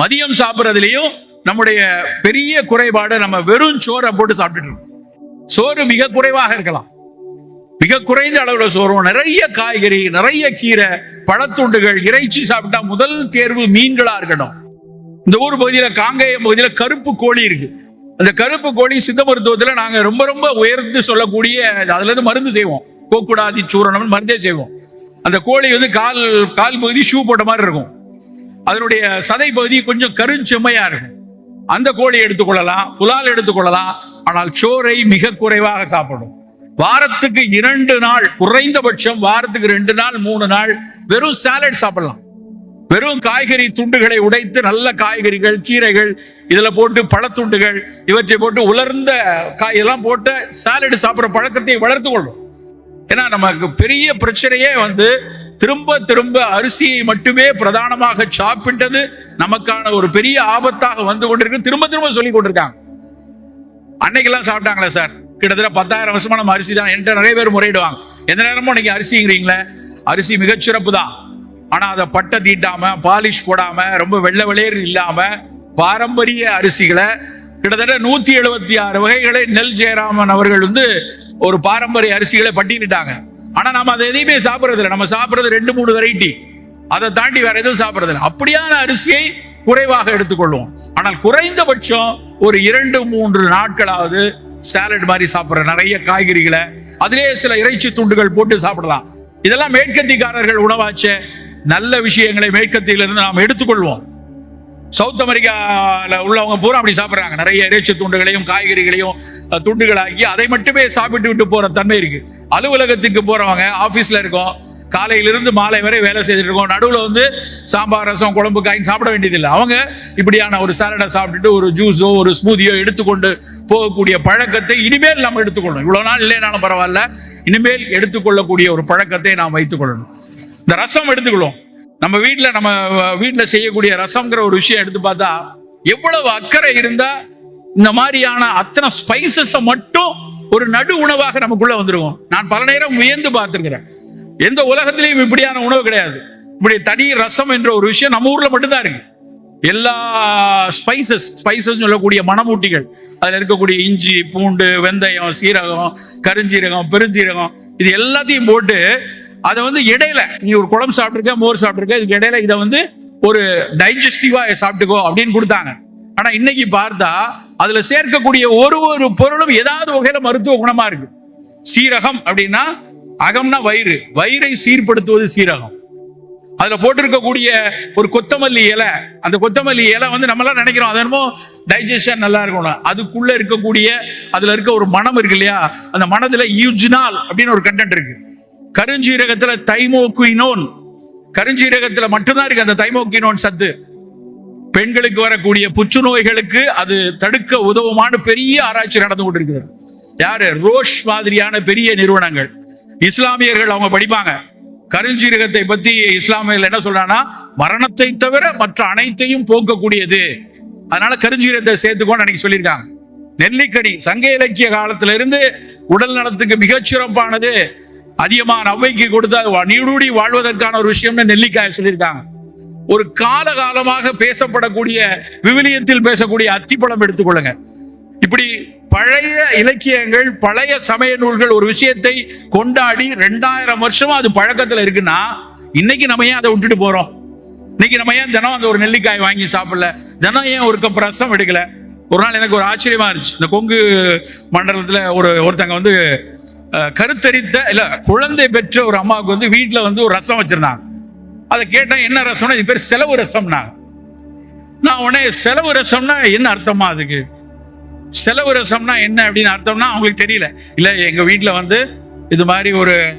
மதியம் சாப்பிட்றதுலையும் நம்முடைய பெரிய குறைபாடு நம்ம வெறும் சோறை போட்டு சாப்பிட்டுட்டு இருக்கோம். சோறு மிக குறைவாக இருக்கலாம். மிக குறைந்த அளவில் சோறும் நிறைய காய்கறி நிறைய கீரை பழத்துண்டுகள் இறைச்சி சாப்பிட்டா முதல் தேர்வு மீன்களா இருக்கணும் இந்த ஊர் பகுதியில் காங்கேயம் பகுதியில் கருப்பு கோழி இருக்கு. அந்த கருப்பு கோழி சித்த மருத்துவத்தில் நாங்கள் ரொம்ப ரொம்ப உயர்ந்து சொல்லக்கூடிய அதுலேருந்து மருந்து செய்வோம். கோக்குடாதி சூரணம் மருந்தே செய்வோம். அந்த கோழி வந்து கால் கால் பகுதி ஷூ போட்ட மாதிரி இருக்கும். அதனுடைய சதை பகுதி கொஞ்சம் கருஞ்செம்மையா இருக்கும். அந்த கோழி எடுத்துக்கொள்ளலாம் புலால் எடுத்துக்கொள்ளலாம் ஆனால் சோறை மிக குறைவாக சாப்பிடும். வாரத்துக்கு இரண்டு நாள் குறைந்தபட்சம் வாரத்துக்கு ரெண்டு நாள் மூணு நாள் வெறும் சாலட் சாப்பிடலாம். வெறும் காய்கறி துண்டுகளை உடைத்து நல்ல காய்கறிகள் கீரைகள் இதில் போட்டு பழத்துண்டுகள் இவற்றை போட்டு உலர்ந்த காயெல்லாம் போட்டு சாலடு சாப்பிட்ற பழக்கத்தை வளர்த்து கொள்ளும். ஏன்னா நமக்கு பெரிய பிரச்சனையே வந்து திரும்ப திரும்ப அரிசியை மட்டுமே பிரதானமாக சாப்பிட்டது நமக்கான ஒரு பெரிய ஆபத்தாக வந்து கொண்டிருக்கு. திரும்ப திரும்ப சொல்லி கொண்டிருக்காங்க. அன்னைக்கெல்லாம் சாப்பிட்டாங்களே சார். கிட்டத்தட்ட பத்தாயிரம் வருஷமா நம்ம அரிசி தான். என்கிட்ட நிறைய பேர் முறையிடுவாங்க. எந்த நேரமும் நீங்க அரிசிங்கிறீங்களே? அரிசி மிகச்சிறப்பு தான். ஆனா அதை பட்டை தீட்டாம பாலிஷ் போடாம ரொம்ப வெள்ளை வெளியேறு இல்லாம பாரம்பரிய அரிசிகளை கிட்டத்தட்ட நூத்தி எழுபத்தி ஆறு வகைகளை நெல் ஜெயராமன் அவர்கள் வந்து ஒரு பாரம்பரிய அரிசிகளை பட்டினிட்டாங்க. ஆனா நம்ம அதை எதையுமே சாப்பிடுறது இல்லை நம்ம சாப்பிட்றது ரெண்டு மூணு வெரைட்டி அதை தாண்டி வேற எதுவும் சாப்பிட்றது இல்லை அப்படியான அரிசியை குறைவாக எடுத்துக்கொள்வோம். ஆனால் குறைந்தபட்சம் ஒரு இரண்டு மூன்று நாட்களாவது சாலட் மாதிரி சாப்பிட்ற நிறைய காய்கறிகளை அதிலேயே சில இறைச்சி துண்டுகள் போட்டு சாப்பிடலாம். இதெல்லாம் மேற்கத்திக்காரர்கள் உணவாச்சே. நல்ல விஷயங்களை மேற்கத்தியிலிருந்து நாம் எடுத்துக்கொள்வோம். சவுத் அமெரிக்காவில் உள்ளவங்க பூரா அப்படி சாப்பிட்றாங்க. நிறைய இறைச்சி துண்டுகளையும் காய்கறிகளையும் துண்டுகளாகி துண்டுகளாக்கி அதை மட்டுமே சாப்பிட்டு விட்டு போகிற தன்மை இருக்குது அலுவலகத்துக்கு போகிறவங்க ஆஃபீஸில் இருக்கோம் காலையிலிருந்து மாலை வரை வேலை செய்துட்டு இருக்கோம். நடுவில் வந்து சாம்பார் ரசம் குழம்பு காயின் சாப்பிட வேண்டியதில்லை. அவங்க இப்படியான ஒரு சாலடை சாப்பிட்டுட்டு ஒரு ஜூஸோ ஒரு ஸ்மூதியோ எடுத்துக்கொண்டு போகக்கூடிய பழக்கத்தை இனிமேல் நம்ம எடுத்துக்கொள்ளணும். இவ்வளோ நாள் இல்லைனாலும் பரவாயில்ல. இனிமேல் எடுத்துக்கொள்ளக்கூடிய ஒரு பழக்கத்தை நாம் வைத்துக்கொள்ளணும் இந்த ரசம் எடுத்துக்கொள்ளும் நம்ம வீட்டில் நம்ம வீட்டில் செய்யக்கூடிய ரசம்ங்கிற ஒரு விஷயம் எடுத்து பார்த்தா எவ்வளவு அக்கறை இருந்தா இந்த மாதிரியான அத்தனை ஸ்பைசஸை மட்டும் ஒரு நடு உணவாக நமக்குள்ள வந்துடுவோம் நான் பல நேரம் வியந்து பார்த்துருக்கிறேன். எந்த உலகத்திலையும் இப்படியான உணவு கிடையாது. இப்படி தனி ரசம் என்ற ஒரு விஷயம் நம்ம ஊர்ல மட்டும்தான் இருக்கு. எல்லா ஸ்பைசஸ் ஸ்பைசஸ் சொல்லக்கூடிய மணமூட்டிகள். அதுல இருக்கக்கூடிய இஞ்சி பூண்டு வெந்தயம் சீரகம் கருஞ்சீரகம் பெருஞ்சீரகம் இது எல்லாத்தையும் போட்டு அதை வந்து இடையில நீ ஒரு குழம்பு சாப்பிட்டுருக்க மோர் சாப்பிட்டுருக்க இதுக்கு இடையில இதை வந்து ஒரு டைஜஸ்டிவா சாப்பிட்டுக்கோ அப்படின்னு கொடுத்தாங்க. ஆனா இன்னைக்கு பார்த்தா அதுல சேர்க்கக்கூடிய ஒரு ஒரு பொருளும் ஏதாவது வகையில மருத்துவ குணமா இருக்கு. சீரகம் அப்படின்னா அகம்னா வயிறு. வயிறை சீர்படுத்துவது சீரகம். அதுல போட்டிருக்கக்கூடிய ஒரு கொத்தமல்லி இலை அந்த கொத்தமல்லி இலை வந்து நம்மளாம் நினைக்கிறோம் அது என்னமோ டைஜஷன் நல்லா இருக்கணும் அதுக்குள்ள இருக்கக்கூடிய அதுல இருக்க ஒரு மனம் இருக்கு இல்லையா? அந்த மனதுல யூஜினால் அப்படின்னு ஒரு கண்டென்ட் இருக்கு. கருஞ்சீரகத்துல தைமோக்குயினோன் கருஞ்சீரகத்துல மட்டும்தான் இருக்கு அந்த தைமோக்கினோன் சத்து. பெண்களுக்கு வரக்கூடிய புற்றுநோய்களுக்கு அது தடுக்க உதவுமான பெரிய ஆராய்ச்சி நடந்து கொண்டிருக்கிறது. யாரு? ரோஷ் மாதிரியான பெரிய நிறுவனங்கள். இஸ்லாமியர்கள் அவங்க படிப்பாங்க. கருஞ்சீரகத்தை பத்தி இஸ்லாமியர்கள் என்ன சொல்றாங்கன்னா மரணத்தை தவிர மற்ற அனைத்தையும் போக்கக்கூடியது. அதனால கருஞ்சீரகத்தை சேர்த்துக்கோன்னு அன்னைக்கு சொல்லியிருக்காங்க. நெல்லிக்கனி சங்க இலக்கிய காலத்திலிருந்து உடல் நலத்துக்கு மிகச்சிறப்பானது. அதிகமான அவ்வைக்கு கொடுத்தா நீடூடி வாழ்வதற்கான ஒரு விஷயம்னு நெல்லிக்காய் சொல்லியிருக்காங்க. ஒரு காலகாலமாக பேசப்படக்கூடிய விவிலியத்தில் பேசக்கூடிய அத்திப்பழம் எடுத்துக்கொள்ளுங்க. இப்படி பழைய இலக்கியங்கள் பழைய சமய நூல்கள் ஒரு விஷயத்தை கொண்டாடி ரெண்டாயிரம் வருஷமா அது பழக்கத்துல இருக்குன்னா இன்னைக்கு நம்ம ஏன் அதை விட்டுட்டு போறோம்? இன்னைக்கு நம்ம ஏன் தினம் அந்த ஒரு நெல்லிக்காய் வாங்கி சாப்பிடல? தினம் ஏன் ஒரு கப் ரசம் எடுக்கல? ஒரு நாள் எனக்கு ஒரு ஆச்சரியமா இருந்துச்சு. இந்த கொங்கு மண்டலத்துல ஒரு ஒருத்தங்க வந்து கருத்தரித்த இல்ல குழந்தை பெற்ற ஒரு அம்மாவுக்கு வந்து வீட்டுல வந்து ஒரு ரசம் வச்சிருந்தாங்க. அதை கேட்டேன் என்ன ரசம்னா? இது பேர் செலவு ரசம்னா. நான் உடனே செலவு ரசம்னா என்ன அர்த்தமா அதுக்கு? செலவு ரசம்னா என்ன? அப்படின்னு அர்த்தம்னா அவங்களுக்கு தெரியல. இல்ல எங்க வீட்டில் வந்து இது மாதிரி ஒரு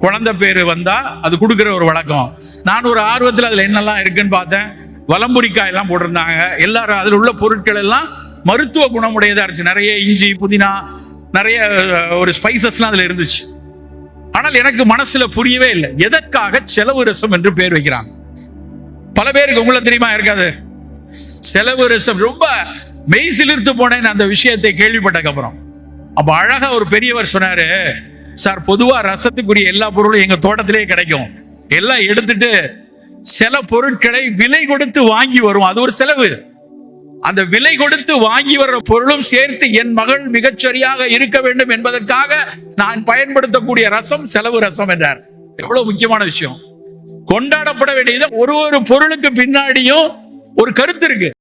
குழந்தை பேரு வந்தா அது கொடுக்குற ஒரு வழக்கம். நான் ஒரு ஆர்வத்தில் அதுல என்னெல்லாம் இருக்குன்னு பார்த்தேன். வலம்புரிக்காய் எல்லாம் போட்டிருந்தாங்க. எல்லாரும் அதில் உள்ள பொருட்கள் எல்லாம் மருத்துவ குணமுடையதா இருந்துச்சு. நிறைய இஞ்சி புதினா நிறைய ஒரு ஸ்பைசஸ்லாம் அதில் இருந்துச்சு. ஆனால் எனக்கு மனசுல புரியவே இல்லை. எதற்காக செலவு ரசம் என்று பேர் வைக்கிறாங்க? பல பேருக்கு உங்களை தெரியுமா? இருக்காது. செலவு ரசம் ரொம்ப மெய் சிலிர்த்து போனேன் அந்த விஷயத்தை கேள்விப்பட்டதுக்கு அப்புறம். அப்ப அழகா ஒரு பெரியவர் சொன்னாரு சார் பொதுவா ரசத்துக்குரிய எல்லா பொருளும் எங்க தோட்டத்திலேயே கிடைக்கும். எல்லாம் எடுத்துட்டு சில பொருட்களை விலை கொடுத்து வாங்கி வரும். அது ஒரு செலவு. அந்த விலை கொடுத்து வாங்கி வர்ற பொருளும் சேர்த்து என் மகள் மிகச்சரியாக இருக்க வேண்டும் என்பதற்காக நான் பயன்படுத்தக்கூடிய ரசம் செலவு ரசம் என்றார். எவ்வளவு முக்கியமான விஷயம். கொண்டாடப்பட வேண்டியது ஒரு ஒரு பொருளுக்கு பின்னாடியும் ஒரு கருத்து இருக்கு.